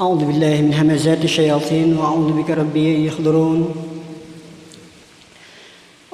أعوذ بالله من همزات الشياطين وأعوذ بك ربي يحضرون.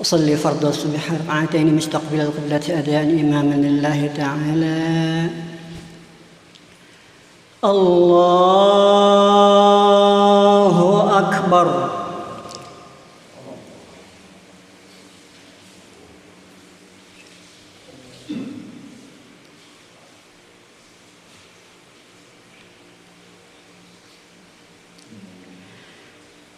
أصلي فرض الصبح ركعتين مستقبل القبلة أداء إماما لله تعالى. الله أكبر.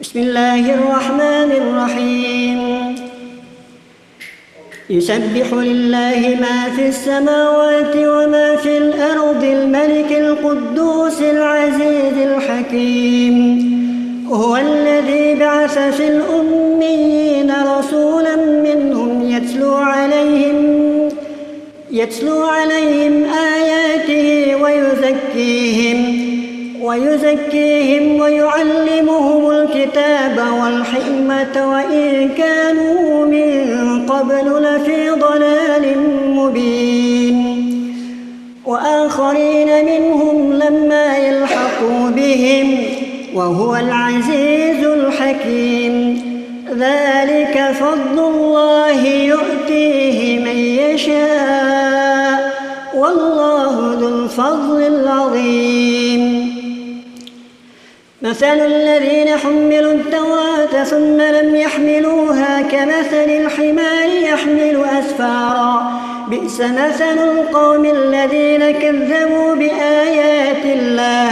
بسم الله الرحمن الرحيم يسبح لله ما في السماوات وما في الأرض الملك القدوس العزيز الحكيم هو الذي بعث في الأميين رسولا منهم يتلو عليهم يتلو عليهم آياته ويزكيهم ويزكيهم ويعلمهم الكتاب والحكمة وإن كانوا من قبل لفي ضلال مبين. وآخرين منهم لما يلحقوا بهم وهو العزيز الحكيم. ذلك فضل الله يؤتيه من يشاء. والله ذو الفضل العظيم. مثل الذين حملوا التوراة ثم لم يحملوها كمثل الحمار يحمل أسفارا. بئس مثل القوم الذين كذبوا بآيات الله.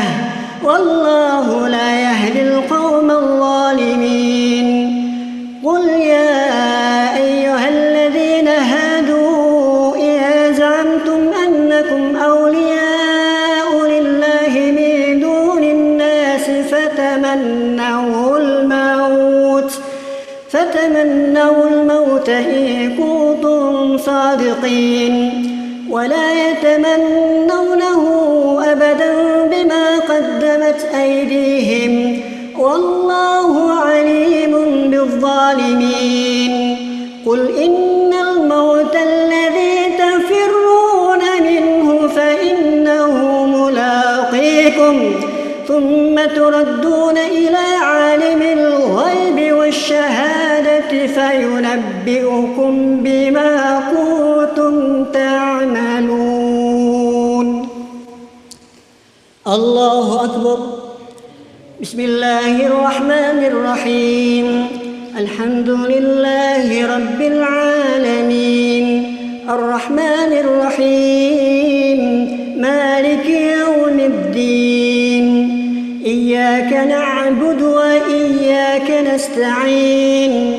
والله لا يهدي القوم الظالمين. فتمنوا الموت إن كنتم صادقين. ولا يتمنونه أبدا بما قدمت أيديهم. والله عليم بالظالمين. قل إن الموت الذي تفرون منه فإنه ملاقيكم. ثم تردون إلى عالم الغيب والشهادة. فينبئكم بما كنتم تعملون. الله أكبر. بسم الله الرحمن الرحيم. الحمد لله رب العالمين. الرحمن الرحيم. مالك يوم الدين. إياك نعبد وإياك نستعين.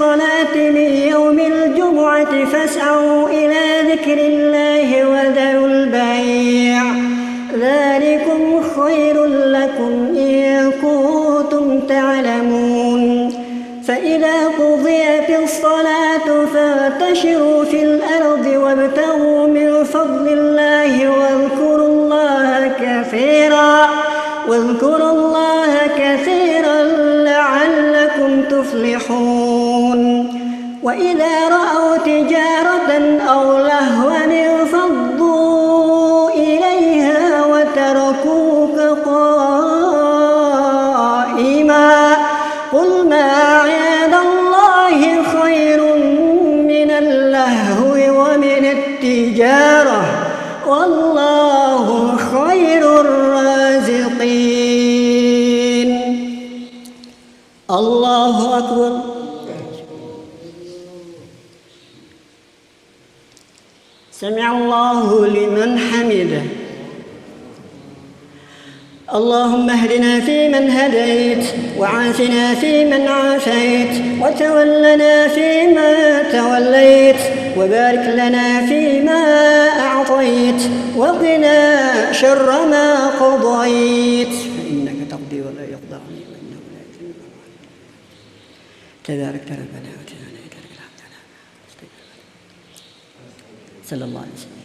نودي للصلاة من يوم الجمعة فاسعوا إلى ذكر الله وذروا البيع. ذلكم خير لكم إن كنتم تعلمون. فإذا قضيت الصلاة فانتشروا في الأرض وابتغوا من فضل الله وإذا رأوا تجارة أو لهوا انفضوا إليها وتركوك قائما قل ما عند الله خير من اللهو ومن التجارة والله خير الرازقين. الله أكبر. سمع الله لمن حمده. اللهم اهدنا فيمن هديت وعافنا فيمن عافيت وتولنا فيما توليت وبارك لنا فيما أعطيت وقنا شر ما قضيت. فإنك تقضي ولا يقضى عليك وانه لا يذل. تبارك ربنا وتعالى لك الحمد على ما صلى الله عليه وسلم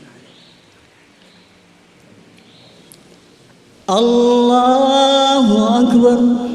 الله أكبر